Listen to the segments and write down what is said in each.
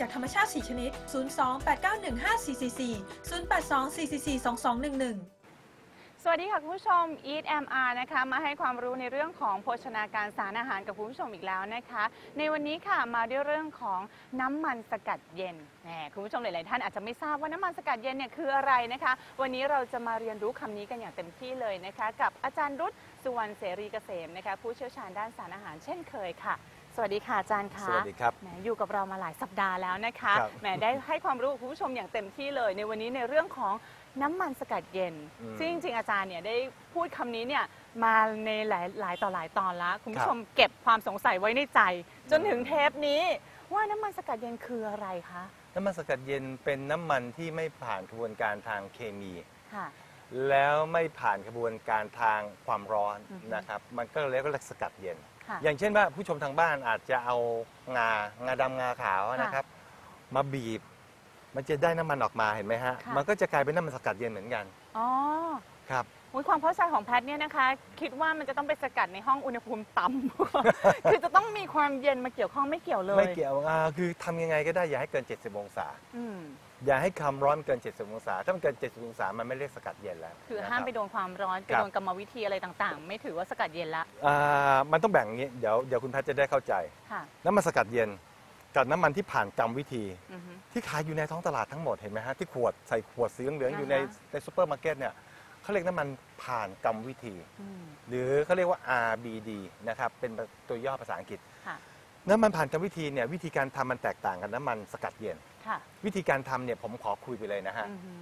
จากธรรมชาติ 4 ชนิด 02-8915-444 082-444-2211สวัสดีค่ะ คุณผู้ชม Eat MR นะคะ มาให้ความรู้ในเรื่องของโภชนาการสารอาหารกับคุณผู้ชมอีกแล้วนะคะ ในวันนี้ค่ะมาด้วยเรื่องของน้ำมันสกัดเย็นแหมคุณผู้ชมหลาย ๆ ท่านอาจจะไม่ทราบว่าน้ำมันสกัดเย็นเนี่ยคืออะไรนะคะ วันนี้เราจะมาเรียนรู้คำนี้กันอย่างเต็มที่เลยนะคะ กับอาจารย์รุตสุวรรณเสรีเกษมนะคะ ผู้เชี่ยวชาญด้านสารอาหารเช่นเคยค่ะ สวัสดีค่ะอาจารย์คะสวัสดีครับแหมอยู่กับเรามาหลายสัปดาห์แล้วนะคะครับ แหมได้ให้ความรู้กับคุณผู้ชมอย่างเต็มที่เลย ในวันนี้ในเรื่องของน้ำมันสกัดเย็น อืมซึ่งจริงๆอาจารย์เนี่ยได้พูดคำนี้เนี่ยมาในหลายหลายต่อหลายตอนแล้วคุณผู้ชมเก็บความสงสัยไว้ในใจ จนถึงเทปนี้ ว่าน้ำมันสกัดเย็นคืออะไรคะน้ำมันสกัดเย็นเป็นน้ำมันที่ไม่ผ่านกระบวนการทางเคมี ค่ะ แล้วไม่ผ่านกระบวนการทางความร้อนอือฮึ นะครับ มันก็เรียกว่าสกัดเย็น ค่ะอย่างเช่นว่าผู้ชมทางบ้านอาจจะเอางางาดำงาขาวนะครับ มาบีบ มันจะได้น้ำมันออกมาเห็นไหมฮะ ค่ะ มันก็จะกลายเป็นน้ำมันสกัดเย็นเหมือนกันอ๋อครับ อุ๊ยความเข้าใจของแพทย์เนี่ยนะคะ คิดว่ามันจะต้องไปสกัดในห้องอุณหภูมิต่ำ คือจะต้องมีความเย็นมาเกี่ยวข้องไม่เกี่ยวเลยไม่เกี่ยวอ่าคือทำยังไงก็ได้อย่าให้เกิน 70 องศา อืม อย่าให้ความร้อนเกิน 70 องศา ถ้ามันเกิน 70 องศา มันไม่เรียกสกัดเย็นแล้วคือนะรับห้ามไปโดนความร้อนไปครับโดนกรรมวิธีอะไรต่างๆ ไม่ถือว่าสกัดเย็นละอ่ามันต้องแบ่งอย่างนี้ เดี๋ยวเดี๋ยวคุณแพทย์จะได้เข้าใจ ค่ะ น้ำมันสกัดเย็นกับน้ำมันที่ผ่านกรรมวิธี อือฮึ ที่ขายอยู่ในท้องตลาดทั้งหมดเห็นไหมฮะที่ขวดใส่ขวดสีเหลืองๆอยู่ในอ่าฮะ ในซูเปอร์มาร์เก็ตเนี่ยเขาเรียกน้ำมันผ่านกรรมวิธี อืมหรือเขาเรียกว่า RBD นะครับเป็นตัวย่อภาษาอังกฤษ ค่ะ น้ำมันผ่านกรรมวิธีเนี่ยวิธีการทำมันแตกต่างกันน้ำมันสกัดเย็น ค่ะ วิธีการทำเนี่ยผมขอคุยไปเลยนะฮะ อือฮึ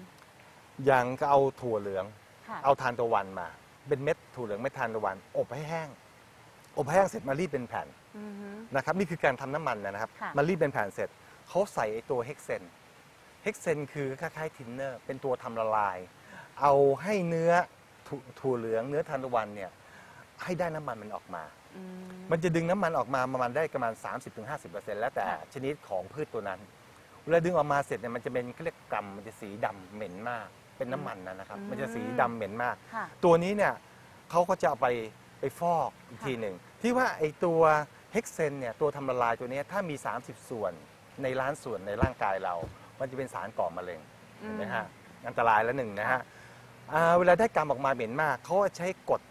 อย่างก็เอาถั่วเหลือง ค่ะเอาทานตะวันมา เป็นเม็ดถั่วเหลืองเม็ดทานตะวัน อบให้แห้ง อบให้แห้งเสร็จมารีดเป็นแผ่นอือฮึ นะครับนี่คือการทำน้ำมันนะครับ ค่ะ มารีดเป็นแผ่นเสร็จเขาใส่ไอ้ตัวเฮกเซนเฮกเซนคือคล้ายๆทินเนอร์ เป็นตัวทำละลาย เอาให้เนื้อถั่วถั่วเหลืองเนื้อทานตะวันเนี่ยให้ได้น้ำมันมันออกมา อืม มันจะดึงน้ำมันออกมาประมาณได้ประมาณ 30-50%แล้วแต่ค่ะ ชนิดของพืชตัวนั้น เวลาดึงออกมาเสร็จเนี่ยมันจะเป็นเขาเรียกกรรมมันจะสีดำเหม็นมาก เป็นน้ำมันนะนะครับมันจะสีดำเหม็นมาก ค่ะ ตัวนี้เนี่ยเขาก็จะเอาไปไปฟอกอีกค่ะ ทีหนึ่งที่ว่าไอตัวเฮกเซนเนี่ยตัวทำละลายตัวเนี้ยถ้ามี 30 ส่วนในล้านส่วนในร่างกายเรา มันจะเป็นสารก่อมะเร็งเห็นไหมฮะอันตรายแล้วหนึ่งนะฮะอ่าเวลาได้กรรมออกมาเหม็นมากเขาก็ใช้กรด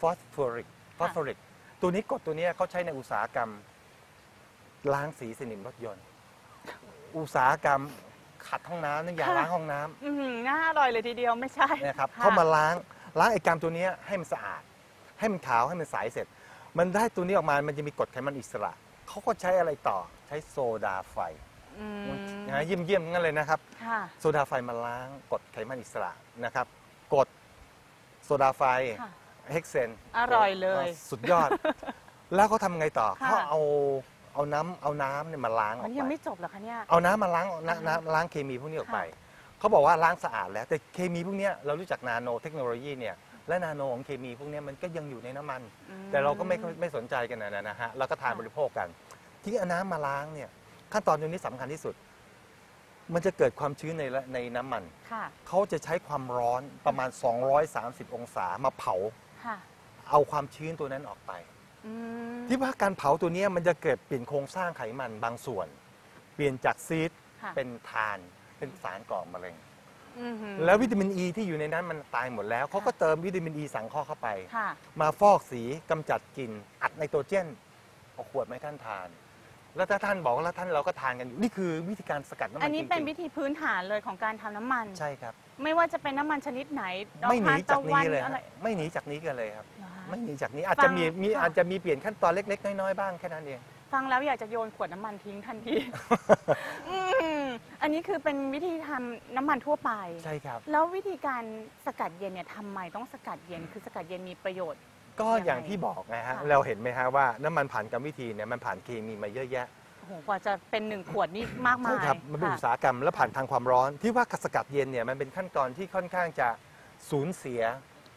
ฟอสฟอริกฟอสฟอริกตัวนี้กรดตัวเนี้ยเขาใช้ในอุตสาหกรรมล้างสีสนิมรถยนต์ อุตสาหกรรมขัดห้องน้ำน้ำยาค่ะ ล้างห้องน้ำอือหือน่าอร่อยเลยทีเดียวไม่ใช่นะครับค่ะเข้ามาล้างล้างไอ้กรรมตัวเนี้ยให้มันสะอาด ให้มันขาวให้มันใสเสร็จ มันได้ตัวนี้ออกมามันจะมีกรดไขมันอิสระเขาก็ใช้อะไรต่อใช้โซดาไฟอืมนะเยี่ยมเยี่ยมๆงั้นเลยนะครับ ค่ะ โซดาไฟมาล้างกรดไขมันอิสระนะครับกรดโซดาไฟค่ะเฮกเซนอร่อยเลยสุดยอด แล้วเขาทำไงต่อค่ะ เขาเอา เอาน้ำเอาน้ำเนี่ยมาล้างออัอนกนี้ยังไปไม่จบเหรอคะเนี่ย เอาน้ำมาล้างน้ำอ่าฮะน้ำล้างเคมีพวกนี้ออกไปค่ะเขาบอกว่าล้างสะอาดแล้ว แต่เคมีพวกเนี้ยเรารู้จักนาโนเทคโนโลยีเนี่ยและนาโนของเคมีพวกเนี้ยมันก็ยังอยู่ในน้ำมันอืมแต่เราก็ไม่ไม่สนใจกันนะนะฮะเราก็ทานค่ะ บริโภคกัน ที่เอาน้ำมาล้างเนี่ยขั้นตอนตรงนี้สำคัญที่สุด มันจะเกิดความชื้นในละในน้ำมัน ค่ะเขาจะใช้ความร้อนประมาณ 230 องศามาเผา ค่ะ เอาความชื้นตัวนั้นออกไป อืมที่ว่าการเผาตัวเนี้ยมันจะเกิดเปลี่ยนโครงสร้างไขมันบางส่วน เปลี่ยนจากซีดค่ะเป็นทานเป็นสารก่อมะเร็ง อือหือแล้ววิตามินอ e ีที่อยู่ในนั้นมันตายหมดแล้วเขาก็เติมวิตามินอ e ีสังเคราะห์เข้าไป ค่ะ มาฟอกสีกำจัดกลิ่นอัดไนโตรเจนเอาขวดมาให้ท่านทาน แล้วถ้าท่านบอกแล้วท่านเราก็ทานกันอยู่นี่คือวิธีการสกัดน้ำมันอันนี้จริงๆเป็นวิธีพื้นฐานเลยของการทำน้ำมัน ใช่ครับ ไม่ว่าจะเป็นน้ำมันชนิดไหนดอกไม่หนีทจากตะนี้วัเลยอะไร ฮะไม่หนีจากนี้กันเลยครับ เหรอคะไม่หนีจากนี้อาจจะมีฟังมีค่ะ อาจจะมีเปลี่ยนขั้นตอนเล็ก ๆ น้อยๆบ้างแค่นั้นเอง ฟังแล้วอยากจะโยนขวดน้ำมันทิ้งทันที อืมอันนี้คือเป็นวิธีทำน้ำมันทั่วไป ใช่ครับ แล้ววิธีการสกัดเย็นเนี่ยทำไมต้องสกัดเย็น คือสกัดเย็นมีประโยชน์ ก็ยังไงอย่างที่บอกไงฮะค่ะเราเห็นไหมฮะว่าน้ำมันผ่านกรรมวิธีเนี่ยมันผ่านเคมีมาเยอะแยะ โอ้โหกว่าจะเป็นหนึ่งขวดนี่มากมาใช่ยครับมันเป็นค่ะอุตสาหกรรมและผ่านทางความร้อน ที่ว่าสกัดเย็นเนี่ยมันเป็นขั้นตอนที่ค่อนข้างจะสูญเสีย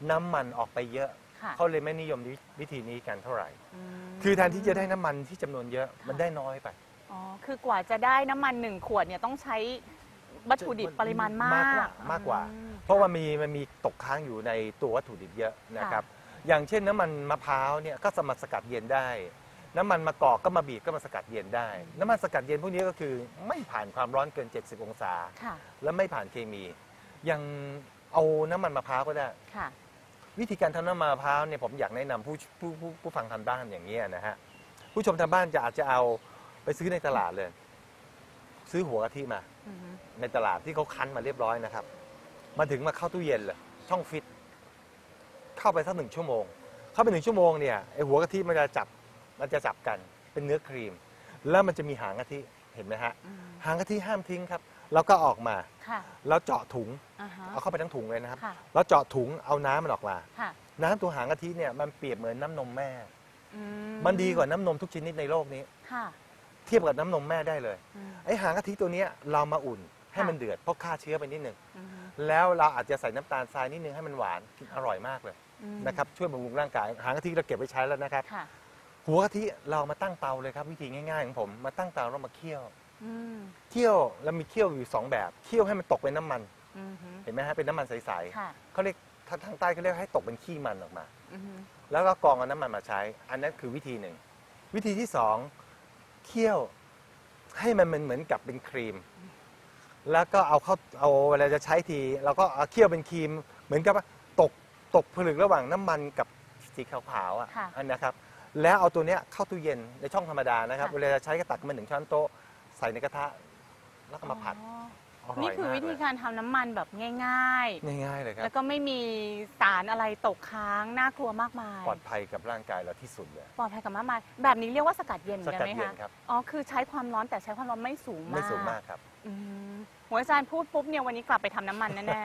น้ำมันออกไปเยอะ ค่ะเขาเลยไม่นิยมวิธีนี้กันเท่าไหร่มคือแทนที่จะได้น้ำมันที่จำนวนเยอะมันได้น้อยไปอ๋อ คือกว่าจะได้น้ำมันหนึ่งขวดเนี่ยต้องใช้วัตถุดิบปริมาณมาก มากกว่ามากกว่าอืมเพราะว่ามีมันมีตกค้างอยู่ในตัววัตถุดิบเยอะนะครับ อย่างเช่นน้ำมันมะพร้าวเนี่ยก็สามารถสกัดเย็นได้ น้ำมันมะกอกก็มาบีบก็มาสกัดเย็นได้ น้ำมันสกัดเย็นพวกนี้ก็คือไม่ผ่านความร้อนเกิน 70 องศา ค่ะ และไม่ผ่านเคมียังเอาน้ำมันมะพร้าวก็ได้ ค่ะ วิธีการทำน้ำมันมะพร้าวเนี่ยผมอยากแนะนำผู้ผู้ผู้ผู้ฟังทางบ้านอย่างนี้ยนะฮะผู้ชมทางบ้านจะอาจจะเอาไปซื้อในตลาดเลย ซื้อหัวกะทิมา อือฮึในตลาดที่เขาคั้นมาเรียบร้อยนะครับ มาถึงมาเข้าตู้เย็นเลยช่องฟิต เข้าไปสักหนึ่งชั่วโมง เข้าไปหนึ่งชั่วโมงเนี่ยไอหัวกะทิมันจะจับ มันจะจับกันเป็นเนื้อครีม แล้วมันจะมีหางกะทิเห็นไหมฮะอืมหางกะทิห้ามทิ้งครับ แล้วก็ออกมาค่ะ แล้วเจาะถุงอ่าฮะ เอาเข้าไปทั้งถุงเลยนะครับ ค่ะ แล้วเจาะถุงเอาน้ำมันออกมา ค่ะน้ำตัวหางกะทิเนี่ยมันเปรียบเหมือนน้ำนมแม่ อืมันดีกว่าน้ำนมทุกชนิดในโลกนี้ ค่ะเทียบกับน้ำนมแม่ได้เลยอืม ไอหางกะทิตัวเนี้ยเรามาอุ่นให้ค่ะมันเดือดเพราะฆ่าเชื้อไปนิดหนึ่งอือฮึแล้วเราอาจจะใส่น้ำตาลทรายนิดนึงให้มันหวานกินอร่อยมากเลยอืมนะครับช่วยบำรุงร่างกายหางกะทิเราเก็บไว้ใช้แล้วนะครับ ค่ะ หัวกะทิเรามาตั้งเตาเลยครับวิธีง่ายๆของผมมาตั้งเตาแล้วมาเคี่ยวอืมเคี่ยวแล้วมีเคี่ยวอยู่สองแบบเคี่ยวให้มันตกเป็นน้ำมัน อือฮึเห็นไหมฮะเป็นน้ำมันใสค่ะๆเขาเรียกทางทางใต้เขาเรียกให้ตกเป็นขี้มันออกมา อือฮึแล้วก็กรองเอาน้ำมันมาใช้ อันนั้นคือวิธีหนึ่ง วิธีที่สองเคี่ยวให้มันเหมือนกับเป็นครีม แล้วก็เอาเข้าเอาเวลาจะใช้ทีเราก็เอาเคี่ยวเป็นครีม เหมือนกับว่าตกตกผลึกระหว่างน้ำมันกับสีขาวๆอะค่ะ อันนะครับ แล้วเอาตัวเนี้ยเข้าตู้เย็นในช่องธรรมดานะครับ ค่ะ เวลาจะใช้ก็ตักมาหนึ่งช้อนโต๊ะใส่ในกระทะแล้วก็มาผัดอ๋ออร่นี่อยคือมากวิเลธียการทำน้ำมันแบบง่าย ง่ายๆเลยคๆ รัแล้บวก็ไม่มีสารอะไรตกค้างน่ากลัวมากมายปลอดภัยกับร่างกายเราที่สุดเลยปลอดภัยกับมากมายแบบนี้เรียกว่าสกัดเย็นสกันกัดไหมเย็นคะครับ อ๋อคือใช้ความร้อนแต่ใช้ความร้อนไม่สูงมากไม่สูงมากครับ อืมหัวอาจารย์พูดปุ๊บเนี่ยวันนี้กลับไปทำน้ำมันแน่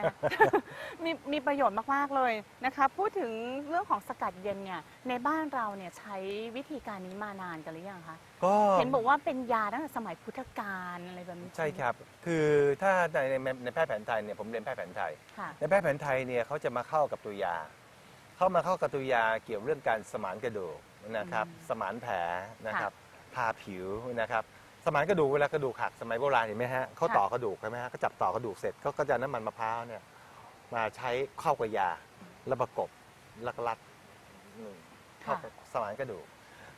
ๆ มีมีประโยชน์มากๆเลยนะคะพูดถึงเรื่องของสกัดเย็นเนี่ยในบ้านเราเนี่ยใช้วิธีการนี้มานานกันหรือยังคะก็เห็นบอกว่าเป็นยาตั้งแต่สมัยพุทธกาลอะไรแบบนี้ใช่ครับ คือถ้าในในในแพทย์แผนไทยเนี่ยผมเรียนแพทย์แผนไทย ค่ะ ในแพทย์แผนไทยเนี่ยเขาจะมาเข้ากับตัวยา เข้ามาเข้ากับตัวยาเกี่ยวเรื่องการสมานกระดูกนะครับอืมสมานแผลนะครับทาผิวนะครับ สมานกระดูกเวลากระดูกหักสมัยโบราณเห็นไหมฮะเขาต่อกระดูกใช่ไหมฮะก็จับต่อกระดูกเสร็จเขาก็จะเอาน้ำมันมะพร้าวเนี่ยมาใช้เข้ากับยาแล้วประกบแล้วก็รัดหนึ่งเข้ากับสมานกระดูก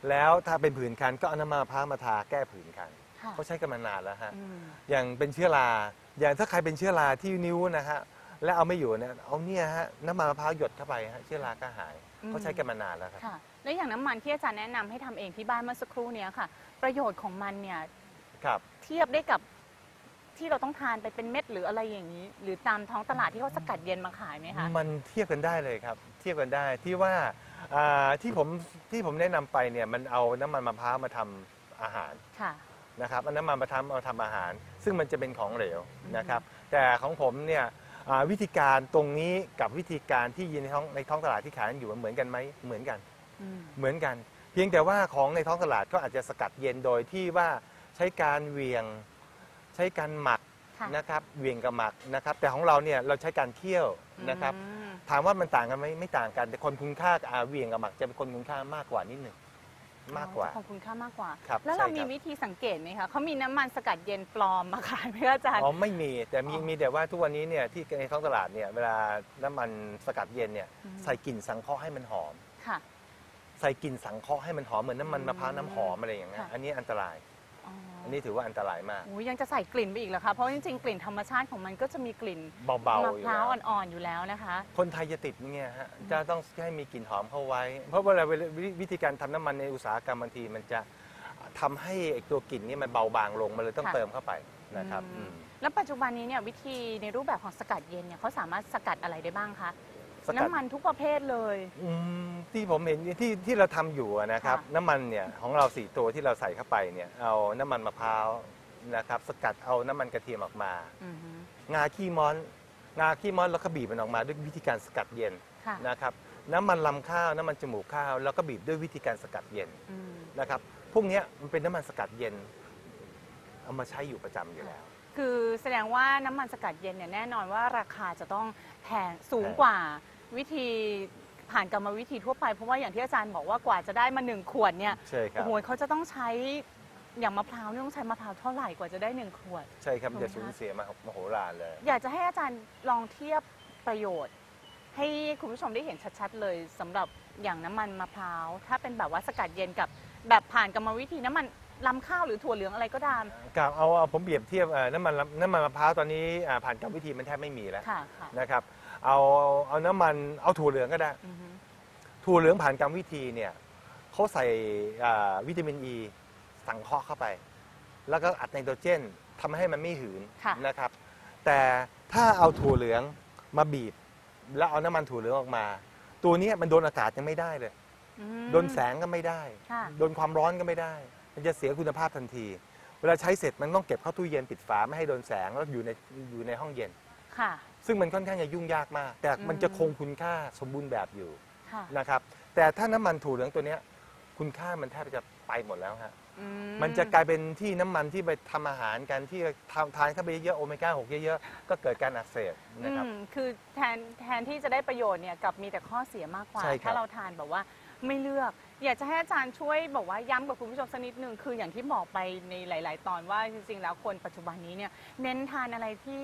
แล้วถ้าเป็นผื่นคันก็เอาน้ำมันมะพร้าวมาทาแก้ผื่นคันค่ะเขาใช้กันมานานแล้วฮะอืมอย่างเป็นเชื้อราอย่างถ้าใครเป็นเชื้อราที่นิ้วนะฮะและเอาไม่อยู่เนี่ยเอาเนี่ยฮะน้ำมันมะพร้าวหยดเข้าไปฮะเชื้อราก็หายอืมเขาใช้กันมานานแล้วครับค่ะ แล้วอย่างน้ำมันที่อาจารย์แนะนำให้ทำเองที่บ้านเมื่อสักครู่เนี้ยค่ะ ประโยชน์ของมันเนี่ยครับ เทียบได้กับที่เราต้องทานไปเป็นเม็ดหรืออะไรอย่างนี้ หรือตามท้องตลาดที่เขาสกัดเย็นมาขายไหมคะ มันเทียบกันได้เลยครับ เทียบกันได้ที่ว่าอ่าที่ผมที่ผมแนะนำไปเนี่ยมันเอาน้ำมันมะพร้าวมาทำอาหารค่ะ นะครับเอาน้ำมันมะพร้าวมาทำอาหาร ซึ่งมันจะเป็นของเหลวอืมนะครับ แต่ของผมเนี่ยอ่าวิธีการตรงนี้กับวิธีการที่ยินในท้องในท้องตลาดที่ขายอยู่มันเหมือนกันไหมเหมือนกันอืม เหมือนกัน เพียงแต่ว่าของในท้องตลาดก็อาจจะสกัดเย็นโดยที่ว่าใช้การเหวียง ใช้การหมักค่ะนะครับเหวียงกับหมักนะครับ แต่ของเราเนี่ยเราใช้การเคี่ยวนะครับ อืมถามว่ามันต่างกันไหมไม่ต่างกัน แต่คนคุณค่ากับอาเหวียงกับหมักจะเป็นคนคุณค่ามากกว่านิดหนึ่งมากกว่าอ๋อของคุณค่ามากกว่า ครับแล้วเราใช่ครับมีวิธีสังเกตไหมคะเขามีน้ำมันสกัดเย็นปลอมมาขายไหมคะอาจารย์ อ๋อไม่มีแต่มีอ๋อมีแต่ว่าทุกวันนี้เนี่ยที่ในท้องตลาดเนี่ยเวลาน้ำมันสกัดเย็นเนี่ยอืม ใส่กลิ่นสังเคราะห์ให้มันหอม ค่ะใส่กลิ่นสังเคราะห์ให้มันหอมเหมือนน้ำมันมะพร้าวน้ำหอมอะไรอย่างเงี้ยค่ะ อันนี้อันตราย อ๋ออันนี้ถือว่าอันตรายมาก โอ้ยยังจะใส่กลิ่นไปอีกเหรอคะ เพราะจริงๆ กลิ่นธรรมชาติของมันก็จะมีกลิ่นเบามะๆอยู่พร้าวแล้วอ่อนๆอยู่แล้วนะคะ คนไทยจะติดเนี่ยฮะจะต้องให้มีกลิ่นหอมเข้าไว้ เพราะเวลาวิวิธีการทำน้ำมันในอุตสาหกรรมบางทีมันจะทำให้ไอ้ตัวกลิ่นนี่มันเบาบางลงมันเลยต้องค่ะ เติมเข้าไปนะครับอืมอืมแล้วปัจจุบันนี้เนี่ยวิธีในรูปแบบของสกัดเย็นเนี่ยเขาสามารถสกัดอะไรได้บ้างคะ สกัด น้ำมันทุกประเภทเลย อืมที่ผมเห็นที่ที่เราทำอยู่อะนะครับ ค่ะน้ำมันเนี่ยของเราสี่ตัวที่เราใส่เข้าไปเนี่ยเอาน้ำมันมะพร้าวนะครับ สกัดเอาน้ำมันกระเทียมออกมา อือฮึงาขี้ม้อน งาขี้ม้อนแล้วก็บีบมันออกมาด้วยวิธีการสกัดเย็นค่ะนะครับ น้ำมันลำข้าวน้ำมันจมูกข้าว แล้วก็บีบด้วยวิธีการสกัดเย็นอืมนะครับพวกเนี้ยมันเป็นน้ำมันสกัดเย็น เอามาใช้อยู่ประจำอยู่แล้ว คือแสดงว่าน้ำมันสกัดเย็นเนี่ยแน่นอนว่าราคาจะต้องแพงสูงแพงกว่า วิธีผ่านกรรมวิธีทั่วไปเพราะว่าอย่างที่อาจารย์บอกว่ากว่าจะได้มาหนึ่งขวดเนี่ยใช่ครัโอ้บโหเขาจะต้องใช้อย่างมะพร้าวเนี่ยต้องใช้มะพร้าวเท่าไหร่กว่าจะได้หนึ่งขวด ใช่ครับถูกไหมจะสูญเสียมามโหฬารเลย อยากจะให้อาจารย์ลองเทียบประโยชน์ ให้คุณผู้ชมได้เห็นชัดๆ เลยสำหรับอย่างน้ำมันมะพร้าวถ้าเป็นแบบว่าสกัดเย็นกับแบบผ่านกรรมวิธีน้ำมันลำข้าวหรือถั่วเหลืองอะไรก็ตามกับเอาเอาผมเปรียบเทียบเอ่อน้ำมันน้ำมันมะพร้าวตอนนี้อ่าผ่านกรรมวิธีมันแทบไม่มีแล้วค่ะค่ะนะครับ เอาเอาน้ำมันเอาถั่วเหลืองก็ได้ อือฮึถั่วเหลืองผ่านกรรมวิธีเนี่ยเขาใส่อ่าวิตามินอ e ีสังเคราะห์เข้าไป แล้วก็อัดไนโตรเจนทำให้มันไม่หืนค่ะ นะครับ แต่ถ้าเอาถั่วเหลืองมาบีบ แล้วเอาน้ำมันถั่วเหลืองออกมา ตัวเนี้ยมันโดนอากาศยังไม่ได้เลย อืม โดนแสงก็ไม่ได้ ค่ะ โดนความร้อนก็ไม่ได้ มันจะเสียคุณภาพทันที เวลาใช้เสร็จมันต้องเก็บเข้าตู้เย็นปิดฝาไม่ให้โดนแสงแล้วอยู่ในอยู่ในห้องเย็น ค่ะ ซึ่งมันค่อนข้างจะยุ่งยากมาก แต่มันอืมจะคงคุณค่าสมบูรณ์แบบอยู่ค่ะนะครับ แต่ถ้าน้ำมันถั่วเหลืองตัวเนี้ยคุณค่ามันแทบจะไปหมดแล้วฮะ อืมันจะกลายเป็นที่น้ำมันที่ไปทำอาหารกันที่ทานทานเข้าไปเยอะๆโอเมก้า 6 เยอะๆ ก็เกิดการอักเสบนะครับ อืมคือแทนแทนที่จะได้ประโยชน์เนี่ยกลับมีแต่ข้อเสียมากกว่า ใช่ครับถ้าเราทานแบบว่าไม่เลือก อยากจะให้อาจารย์ช่วยบอกว่าย้ำกับคุณผู้ชมสักนิดหนึ่งคืออย่างที่บอกไปในหลาย ๆ ตอนว่าจริง ๆ แล้วคนปัจจุบันนี้เนี่ยเน้นทานอะไรที่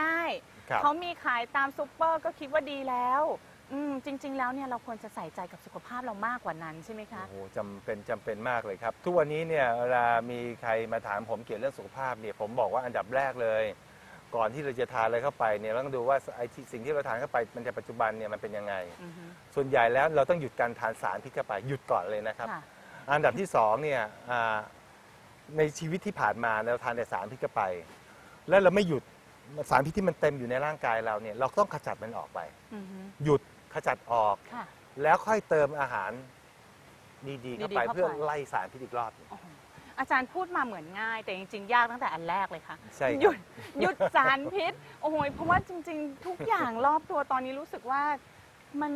ง่ายครับ ๆเขามีขายตามซูเปอร์ก็คิดว่าดีแล้วอืมจริง ๆ แล้วเนี่ยเราควรจะใส่ใจกับสุขภาพเรามากกว่านั้นใช่ไหมคะ โอ้โหจำเป็นจำเป็นมากเลยครับ ทุกวันนี้เนี่ยเวลามีใครมาถามผมเกี่ยวเรื่องสุขภาพเนี่ยผมบอกว่าอันดับแรกเลย ก่อนที่เราจะทานอะไรเข้าไปเนี่ยเราต้องดูว่าไอ้ที่สิ่งที่เราทานเข้าไปมันจะปัจจุบันเนี่ยมันเป็นยังไง อือฮึ ส่วนใหญ่แล้วเราต้องหยุดการทานสารพิษเข้าไปหยุดก่อนเลยนะครับ ค่ะ อันดับที่สองเนี่ยอ่าในชีวิตที่ผ่านมาเราทานแต่สารพิษเข้าไป แล้วเราไม่หยุดสารพิษที่มันเต็มอยู่ในร่างกายเราเนี่ยเราต้องขจัดมันออกไป อือฮึหยุดขจัดออก ค่ะ แล้วค่อยเติมอาหารดีๆเข้าไปดีๆเข้าไป เพื่อไล่สารพิษอีกรอบหนึ่ง โอ้โห อาจารย์พูดมาเหมือนง่าย แต่จริง ๆ ยากตั้งแต่อันแรกเลยค่ะใช่ครับ หยุดหยุดสารพิษ โอ้โหเพราะว่าจริง ๆ ทุกอย่างรอบตัวตอนนี้รู้สึกว่ามัน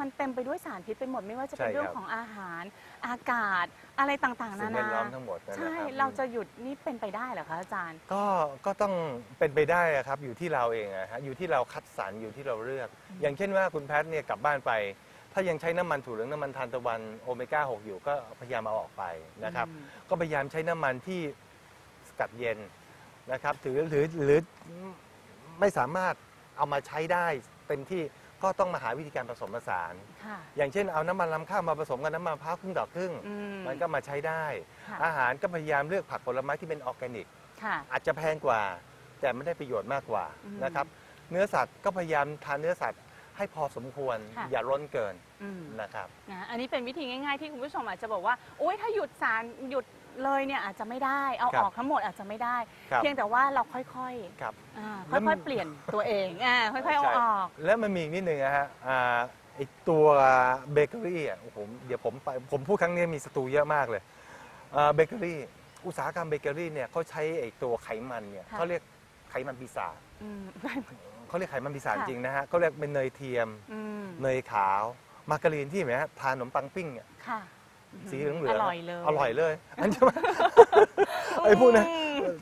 มันเต็มไปด้วยสารพิษไปหมดไม่ว่าจะเป็นใช่ครับ เรื่องของอาหาร อากาศอะไรต่างๆสิ่นางแวนาดล้อมทั้งหมดนะใช่ครับเราจะหยุดนี่เป็นไปได้เหรอคะอาจารย์ ก็ก็ต้องเป็นไปได้อะครับอยู่ที่เราเองอะฮะอยู่ที่เราคัดสรรอยู่ที่เราเลือกอืมอย่างเช่นว่าคุณแพทย์เนี่ยกลับบ้านไป ถ้ายังใช้น้ำมันถั่วเหลืองน้ำมันทานตะวันโอเมก้า 6 อยู่ก็พยายามเอาออกไปนะครับอืมก็พยายามใช้น้ำมันที่สกัดเย็นนะครับถือหรือหรือไม่สามารถเอามาใช้ได้เต็มที่ก็ต้องมาหาวิธีการผสมผสาน ค่ะ อย่างเช่นเอาน้ำมันลำข้าวมาผสมกับน้ำมันมะพร้าวครึ่งต่อครึ่ง อืมันก็มาใช้ได้ ค่ะ อาหารก็พยายามเลือกผักผลไม้ที่เป็นออร์แกนิก ค่ะ อาจจะแพงกว่า แต่ไม่ได้ประโยชน์มากกว่าอืม นะครับ เนื้อสัตว์ก็พยายามทานเนื้อสัตว์ ให้พอสมควรค่ะ อย่าล้นเกินอืมนะครับ นะอันนี้เป็นวิธีง่ายๆที่คุณผู้ชมอาจจะบอกว่าโอ๊ยถ้าหยุดสารหยุดเลยเนี่ยอาจจะไม่ได้เอาครับ ออกทั้งหมดอาจจะไม่ได้ ครับเพียงแต่ว่าเราค่อยครับๆอ่าแล้วมัค่อยนๆเปลี่ยนตัวเองอ่าค่อยๆเอาใช่ออก แล้วมันมีอีกนิดหนึ่งนะฮะอ่าไอตัวเบเกอรี่อะผมเดี๋ยวผมไปผมพูดครั้งนี้มีศัตรูเยอะมากเลยเบเกอรี่ อุตสาหกรรมเบเกอรี่เนี่ยเขาใช้ไอตัวไขมันเนี่ยค่ะ เขาเรียกไขมันปีศาจ อืม เขาเรียกไขมันปีศาจค่ะจริงนะฮะเขาเรียกเป็นเนยเทียม อืมเนยขาว มาการีนที่เห็นไหมฮะทานขนมปังปิ้งเนี่ยค่ะ สีเหลืองเหลือองร่อยเลย อร่อยเลย อันใช่ไหมไอ้พวกนั้น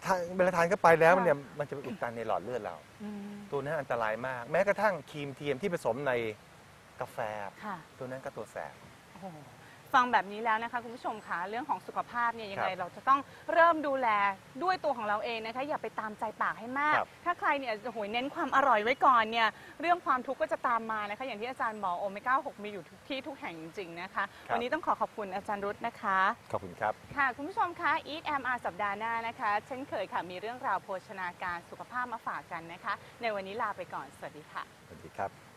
ทานเวลาทานเข้าไปแล้วมันเนี่ยมันจะไปอุดตันในหลอดเลือดเรา อืมตัวนั้นอันตรายมาก แม้กระทั่งครีมเทียมที่ผสมในกาแฟ ค่ะตัวนั้นก็ตัวแสบ โอ้โห ฟังแบบนี้แล้วนะคะคุณผู้ชมคะเรื่องของสุขภาพเนี่ยยังไงครับเราจะต้องเริ่มดูแลด้วยตัวของเราเองนะคะอย่าไปตามใจปากให้มาก ครับถ้าใครเนี่ยโอ้โหเน้นความอร่อยไว้ก่อนเนี่ยเรื่องความทุกข์ก็จะตามมานะคะอย่างที่อาจารย์บอกโอเมก้า6มีอยู่ทุกที่ทุกแห่งจริงๆนะคะครับ วันนี้ต้องขอขอบคุณอาจารย์รุตนะคะ ขอบคุณครับ ค่ะ คุณผู้ชมคะ Eat MR สัปดาห์หน้านะคะ เช่นเคยค่ะ มีเรื่องราวโภชนาการสุขภาพมาฝากกันนะคะ ในวันนี้ลาไปก่อน สวัสดีค่ะ สวัสดีครับ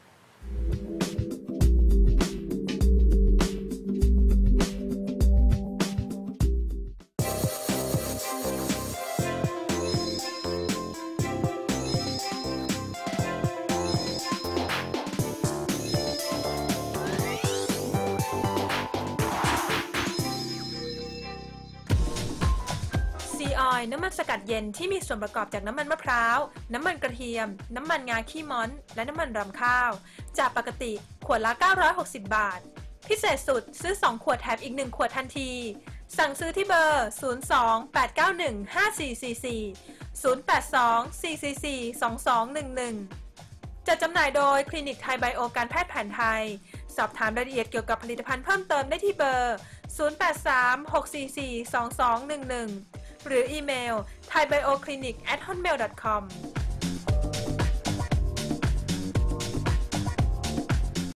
สกัดเย็นที่มีส่วนประกอบจากน้ำมันมะพร้าว น้ำมันกระเทียม น้ำมันงาขี้ม้อน และน้ำมันรำข้าว จากปกติขวดละ 960 บาท พิเศษสุดซื้อ 2 ขวดแถมอีก 1 ขวดทันที สั่งซื้อที่เบอร์ 02-891-5444 082-444-2211 จัดจำหน่ายโดยคลินิกไทยไบโอการแพทย์แผนไทย สอบถามรายละเอียดเกี่ยวกับผลิตภัณฑ์เพิ่มเติมได้ที่เบอร์ 083-644-2211 หรืออีเมล thaibioclinic at hotmail.com